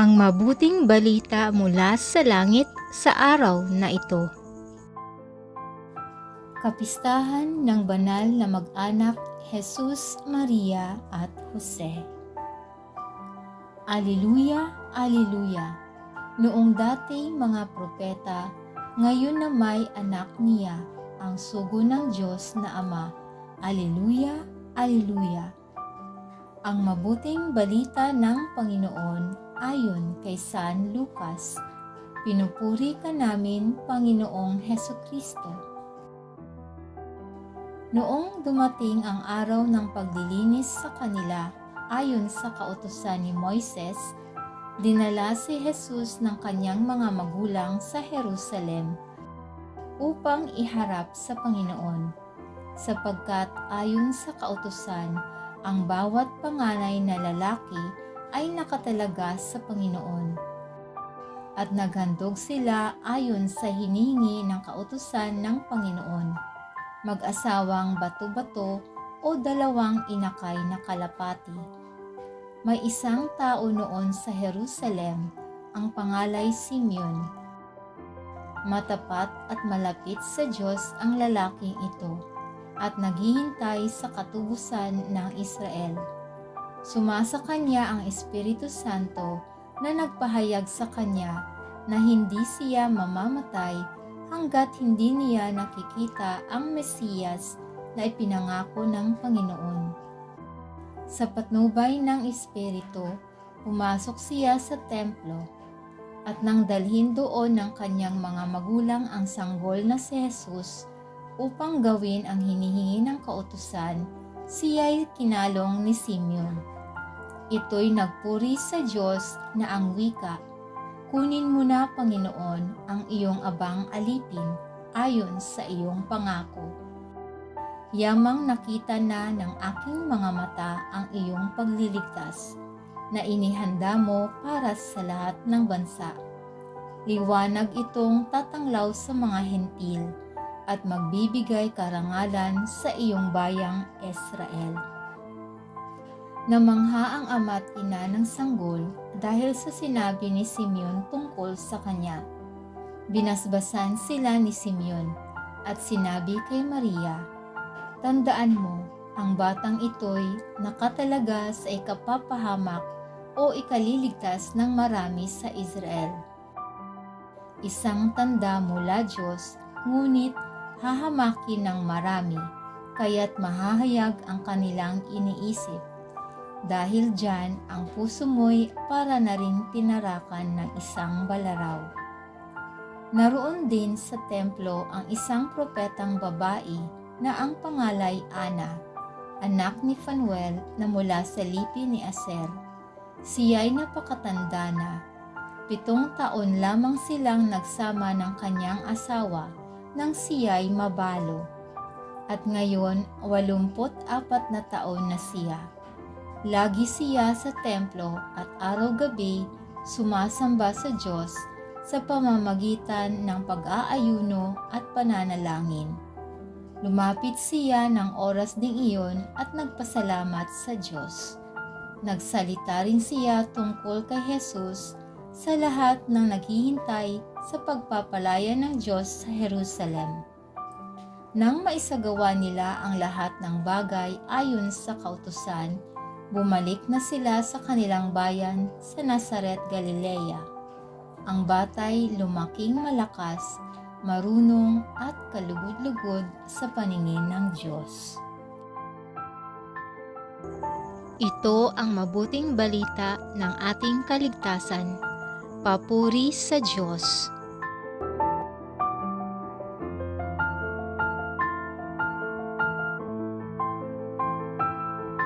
ang mabuting balita mula sa langit sa araw na ito. Kapistahan ng banal na mag-anak Jesus, Maria at Jose. Aliluya, Aliluya! Noong dati mga propeta, ngayon na may anak niya, ang sugo ng Diyos na Ama. Aliluya, Aliluya! Ang mabuting balita ng Panginoon ayon kay San Lucas. Pinupuri ka namin, Panginoong Heso Kristo. Noong dumating ang araw ng paglilinis sa kanila ayon sa kautusan ni Moises, dinala si Jesus ng kanyang mga magulang sa Jerusalem upang iharap sa Panginoon, sapagkat ayon sa kautusan, ang bawat panganay na lalaki ay nakatalaga sa Panginoon. At naghandog sila ayon sa hiningi ng kautusan ng Panginoon, mag-asawang bato-bato o dalawang inakay na kalapati. May isang tao noon sa Jerusalem, ang pangalay Simeon. Matapat at malapit sa Diyos ang lalaking ito at naghihintay sa katubusan ng Israel. Sumasa kanya ang Espiritu Santo na nagpahayag sa kanya na hindi siya mamamatay hanggat hindi niya nakikita ang Mesiyas na ipinangako ng Panginoon. Sa patnubay ng Espiritu, pumasok siya sa templo at nang dalhin doon ng kanyang mga magulang ang sanggol na si Jesus upang gawin ang hinihingi ng kautusan, siya'y kinalong ni Simeon. Ito'y nagpuri sa Diyos na ang wika, Kunin mo na, Panginoon, ang iyong abang alipin ayon sa iyong pangako. Yamang nakita na ng aking mga mata ang iyong pagliligtas na inihanda mo para sa lahat ng bansa. Liwanag itong tatanglaw sa mga hentil at magbibigay karangalan sa iyong bayang Israel. Namangha ang ama't ina ng sanggol dahil sa sinabi ni Simeon tungkol sa kanya. Binasbasan sila ni Simeon at sinabi kay Maria, Tandaan mo, ang batang ito'y nakatalaga sa ikapapahamak o ikaliligtas ng marami sa Israel. Isang tanda mula Diyos, ngunit hahamakin ng marami, kaya't mahahayag ang kanilang iniisip. Dahil dyan, ang puso mo'y para na rin tinarakan ng isang balaraw. Naroon din sa templo ang isang propetang babae na ang pangalay Ana, anak ni Fanuel na mula sa lipi ni Aser. Siya'y napakatanda na. Pitong taon lamang silang nagsama ng kanyang asawa nang siya'y mabalo. At ngayon, walumpot apat na taon na siya. Lagi siya sa templo at araw-gabi sumasamba sa Diyos sa pamamagitan ng pag-aayuno at pananalangin. Lumapit siya ng oras ding iyon at nagpasalamat sa Diyos. Nagsalita rin siya tungkol kay Jesus sa lahat ng naghihintay sa pagpapalaya ng Diyos sa Jerusalem. Nang maisagawa nila ang lahat ng bagay ayon sa kautusan, bumalik na sila sa kanilang bayan sa Nazaret, Galilea. Ang batay lumaking malakas, marunong at kalugod-lugod sa paningin ng Diyos. Ito ang mabuting balita ng ating kaligtasan. Papuri sa Diyos.